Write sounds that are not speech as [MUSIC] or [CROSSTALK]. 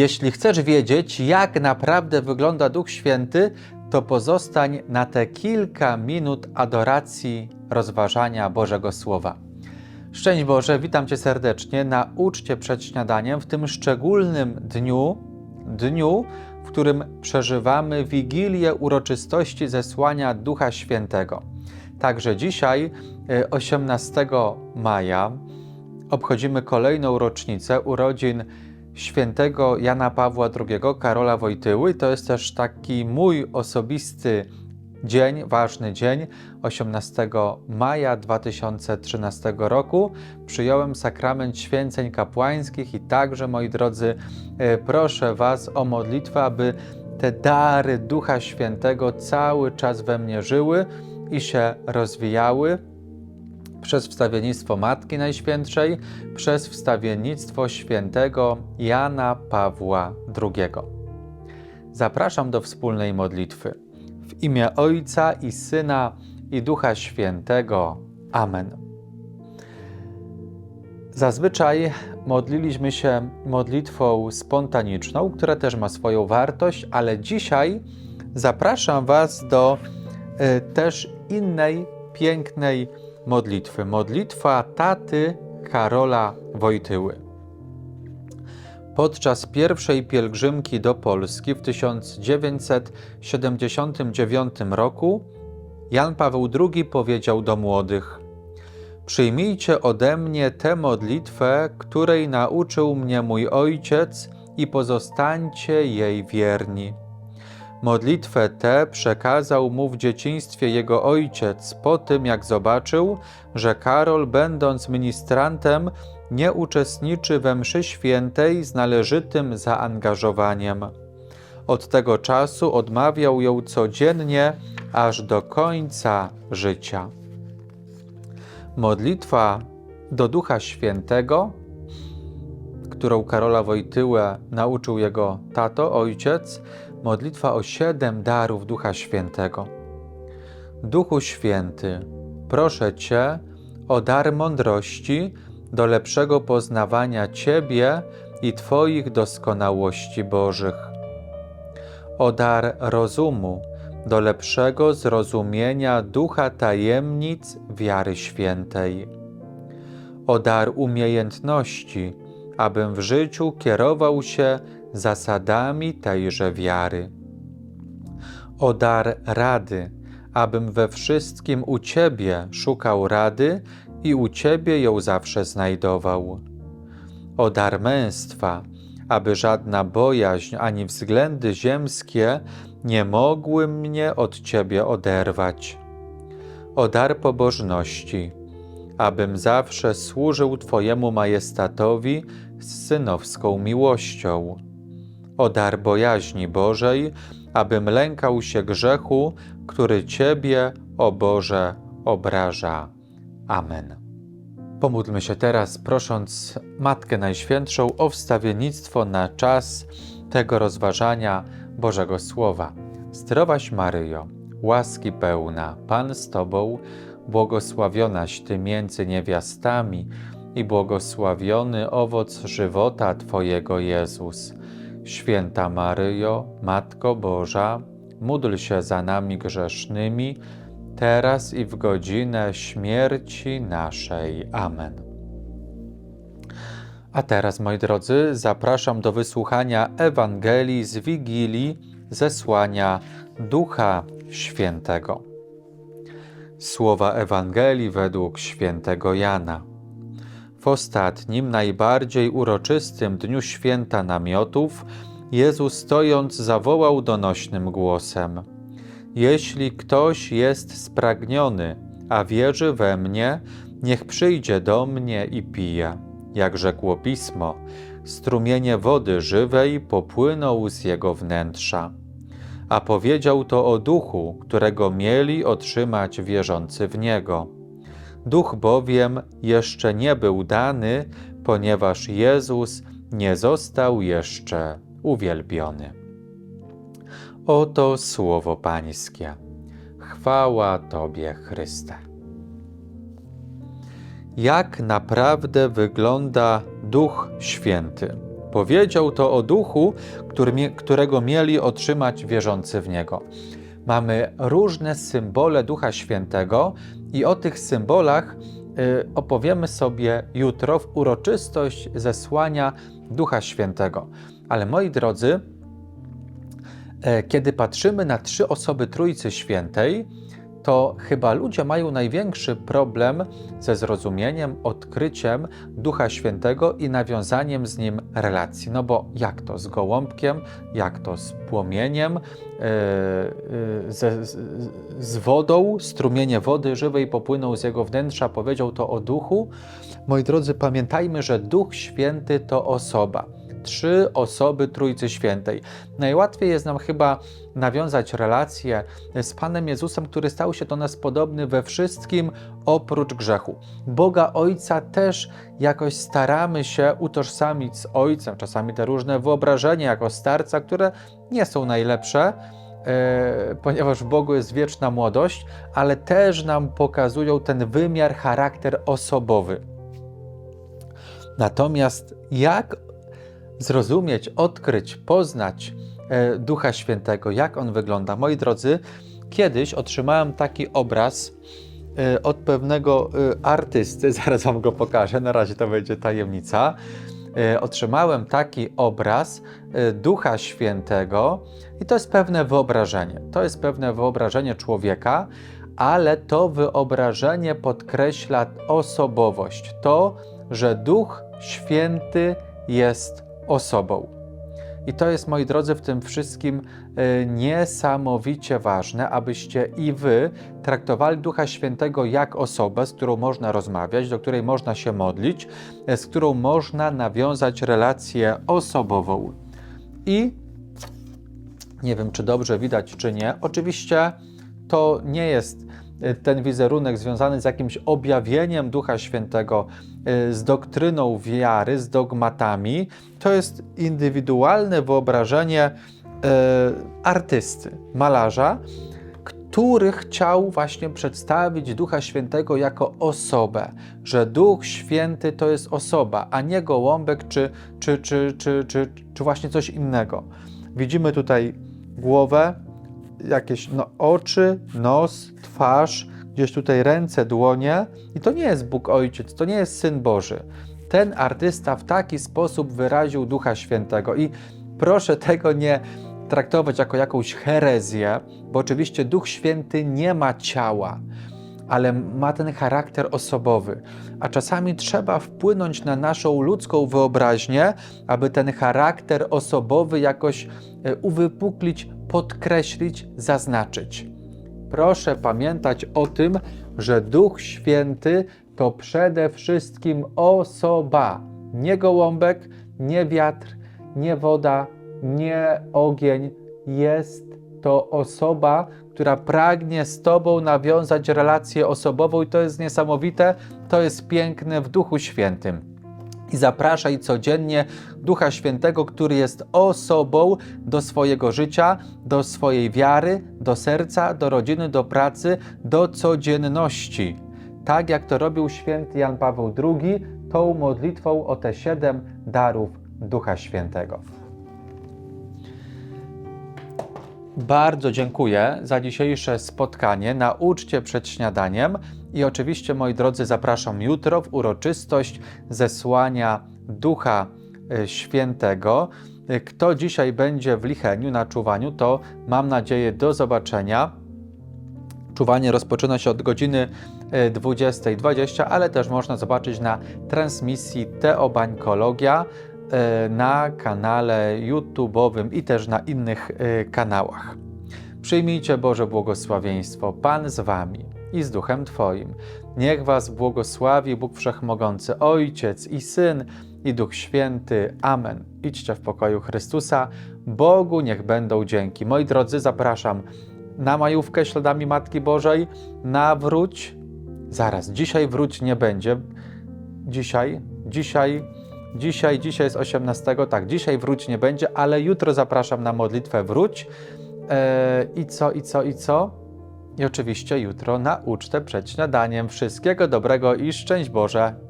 Jeśli chcesz wiedzieć, jak naprawdę wygląda Duch Święty, to pozostań na te kilka minut adoracji, rozważania Bożego Słowa. Szczęść Boże, witam Cię serdecznie na uczcie przed śniadaniem w tym szczególnym dniu, dniu, w którym przeżywamy Wigilię uroczystości zesłania Ducha Świętego. Także dzisiaj, e, 18 maja, obchodzimy kolejną rocznicę urodzin świętego Jana Pawła II, Karola Wojtyły. To jest też taki mój osobisty dzień, ważny dzień. 18 maja 2013 roku przyjąłem sakrament święceń kapłańskich i także, moi drodzy, e, proszę Was o modlitwę, aby te dary Ducha Świętego cały czas we mnie żyły i się rozwijały przez wstawiennictwo Matki Najświętszej, przez wstawiennictwo świętego Jana Pawła II. Zapraszam do wspólnej modlitwy. W imię Ojca i Syna i Ducha Świętego. Amen. Zazwyczaj modliliśmy się modlitwą spontaniczną, która też ma swoją wartość, ale dzisiaj zapraszam Was do y, też innej pięknej modlitwy. Modlitwa taty Karola Wojtyły. Podczas pierwszej pielgrzymki do Polski w 1979 roku Jan Paweł II powiedział do młodych: Przyjmijcie ode mnie tę modlitwę, której nauczył mnie mój ojciec, i pozostańcie jej wierni. Modlitwę tę przekazał mu w dzieciństwie jego ojciec, po tym jak zobaczył, że Karol, będąc ministrantem, nie uczestniczy we mszy świętej z należytym zaangażowaniem. Od tego czasu odmawiał ją codziennie, aż do końca życia. Modlitwa do Ducha Świętego, którą Karola Wojtyłę nauczył jego tato, ojciec, modlitwa o siedem darów Ducha Świętego. Duchu Święty, proszę Cię o dar mądrości do lepszego poznawania Ciebie i Twoich doskonałości Bożych. O dar rozumu do lepszego zrozumienia ducha tajemnic wiary świętej. O dar umiejętności, abym w życiu kierował się zasadami tejże wiary. O dar rady, abym we wszystkim u Ciebie szukał rady i u Ciebie ją zawsze znajdował. O dar męstwa, aby żadna bojaźń ani względy ziemskie nie mogły mnie od Ciebie oderwać. O dar pobożności, abym zawsze służył Twojemu majestatowi z synowską miłością o dar bojaźni Bożej, abym lękał się grzechu, który Ciebie, o Boże, obraża. Amen. Pomódlmy się teraz, prosząc Matkę Najświętszą o wstawiennictwo na czas tego rozważania Bożego Słowa. Zdrowaś Maryjo, łaski pełna, Pan z Tobą, błogosławionaś Ty między niewiastami i błogosławiony owoc żywota Twojego Jezus. Święta Maryjo, Matko Boża, módl się za nami grzesznymi, teraz i w godzinę śmierci naszej. Amen. A teraz, moi drodzy, zapraszam do wysłuchania Ewangelii z Wigilii zesłania Ducha Świętego. Słowa Ewangelii według świętego Jana. W ostatnim, najbardziej uroczystym dniu święta namiotów, Jezus stojąc zawołał donośnym głosem: Jeśli ktoś jest spragniony, a wierzy we mnie, niech przyjdzie do mnie i pije. Jak rzekło pismo, strumienie wody żywej popłyną z jego wnętrza. A powiedział to o duchu, którego mieli otrzymać wierzący w niego Duch bowiem jeszcze nie był dany, ponieważ Jezus nie został jeszcze uwielbiony. Oto słowo Pańskie. Chwała Tobie, Chryste. Jak naprawdę wygląda Duch Święty? Powiedział to o duchu, którego mieli otrzymać wierzący w niego. Mamy różne symbole Ducha Świętego i o tych symbolach y, opowiemy sobie jutro w uroczystość zesłania Ducha Świętego. Ale moi drodzy, e, kiedy patrzymy na trzy osoby Trójcy Świętej, to chyba ludzie mają największy problem ze zrozumieniem, odkryciem Ducha Świętego i nawiązaniem z nim relacji. No bo jak to z gołąbkiem, jak to z płomieniem, yy, ze, z, z wodą, strumienie wody żywej popłynął z jego wnętrza, powiedział to o duchu. Moi drodzy, pamiętajmy, że Duch Święty to osoba trzy osoby Trójcy Świętej. Najłatwiej jest nam chyba nawiązać relację z Panem Jezusem, który stał się do nas podobny we wszystkim oprócz grzechu. Boga Ojca też jakoś staramy się utożsamić z Ojcem, czasami te różne wyobrażenia jako starca, które nie są najlepsze. E, ponieważ w Bogu jest wieczna młodość, ale też nam pokazują ten wymiar, charakter osobowy. Natomiast jak zrozumieć, odkryć, poznać e, Ducha Świętego, jak on wygląda. Moi drodzy, kiedyś otrzymałem taki obraz e, od pewnego e, artysty, [LAUGHS] zaraz wam go pokażę, na razie to będzie tajemnica. Otrzymałem taki obraz Ducha Świętego i to jest pewne wyobrażenie. To jest pewne wyobrażenie człowieka, ale to wyobrażenie podkreśla osobowość. To, że Duch Święty jest osobą. I to jest, moi drodzy, w tym wszystkim e, niesamowicie ważne, abyście i wy traktowali Ducha Świętego jak osobę, z którą można rozmawiać, do której można się modlić, e, z którą można nawiązać relację osobową. I nie wiem, czy dobrze widać, czy nie. Oczywiście to nie jest ten wizerunek związany z jakimś objawieniem Ducha Świętego, Y, z doktryną wiary, z dogmatami, to jest indywidualne wyobrażenie y, artysty, malarza, który chciał właśnie przedstawić Ducha Świętego jako osobę, że Duch Święty to jest osoba, a nie gołąbek czy, czy, czy, czy, czy, czy właśnie coś innego. Widzimy tutaj głowę, jakieś no, oczy, nos, twarz, gdzieś tutaj ręce, dłonie i to nie jest Bóg Ojciec, to nie jest Syn Boży. Ten artysta w taki sposób wyraził Ducha Świętego i proszę tego nie traktować jako jakąś herezję, bo oczywiście Duch Święty nie ma ciała, ale ma ten charakter osobowy. A czasami trzeba wpłynąć na naszą ludzką wyobraźnię, aby ten charakter osobowy jakoś e, uwypuklić, podkreślić, zaznaczyć proszę pamiętać o tym, że Duch Święty to przede wszystkim osoba, nie gołąbek, nie wiatr, nie woda, nie ogień. Jest to osoba, która pragnie z Tobą nawiązać relację osobową, i to jest niesamowite, to jest piękne w Duchu Świętym. I zapraszaj codziennie Ducha Świętego, który jest osobą do swojego życia, do swojej wiary, do serca, do rodziny, do pracy, do codzienności. Tak jak to robił święty Jan Paweł II, tą modlitwą o te siedem darów Ducha Świętego. Bardzo dziękuję za dzisiejsze spotkanie na uczcie przed śniadaniem i oczywiście, moi drodzy, zapraszam jutro w uroczystość zesłania Ducha e, Świętego. E, kto dzisiaj będzie w Licheniu na czuwaniu, to mam nadzieję do zobaczenia. Czuwanie rozpoczyna się od godziny 20.20, e, ale też można zobaczyć na transmisji Teobańkologia na kanale YouTube'owym i też na innych kanałach. Przyjmijcie Boże błogosławieństwo. Pan z Wami i z duchem Twoim. Niech Was błogosławi Bóg Wszechmogący, Ojciec i Syn i Duch Święty. Amen. Idźcie w pokoju Chrystusa. Bogu niech będą dzięki. Moi drodzy, zapraszam na majówkę śladami Matki Bożej. Nawróć. Zaraz, dzisiaj wróć nie będzie. Dzisiaj, dzisiaj, dzisiaj, dzisiaj jest 18. Tak, dzisiaj wróć nie będzie, ale jutro zapraszam na modlitwę wróć. Eee, I co, i co, i co? I oczywiście jutro na ucztę przed śniadaniem. Wszystkiego dobrego i szczęść Boże!